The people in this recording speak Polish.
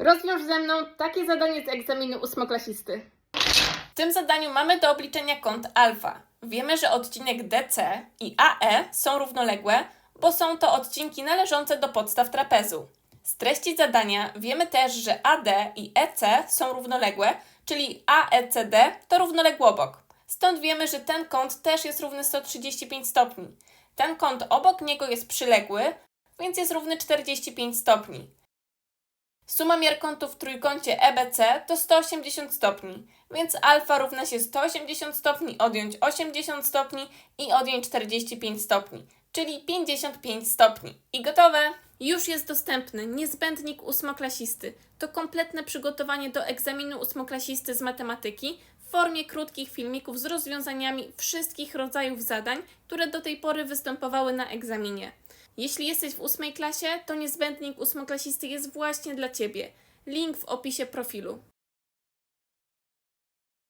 Rozwiąż ze mną takie zadanie z egzaminu ósmoklasisty. W tym zadaniu mamy do obliczenia kąt alfa. Wiemy, że odcinek DC i AE są równoległe, bo są to odcinki należące do podstaw trapezu. Z treści zadania wiemy też, że AD i EC są równoległe, czyli AECD to równoległobok. Stąd wiemy, że ten kąt też jest równy 135 stopni. Ten kąt obok niego jest przyległy, więc jest równy 45 stopni. Suma miar kątów w trójkącie EBC to 180 stopni, więc alfa równa się 180 stopni odjąć 80 stopni i odjąć 45 stopni, czyli 55 stopni. I gotowe! Już jest dostępny niezbędnik ósmoklasisty. To kompletne przygotowanie do egzaminu ósmoklasisty z matematyki w formie krótkich filmików z rozwiązaniami wszystkich rodzajów zadań, które do tej pory występowały na egzaminie. Jeśli jesteś w ósmej klasie, to niezbędnik ósmoklasisty jest właśnie dla Ciebie. Link w opisie profilu.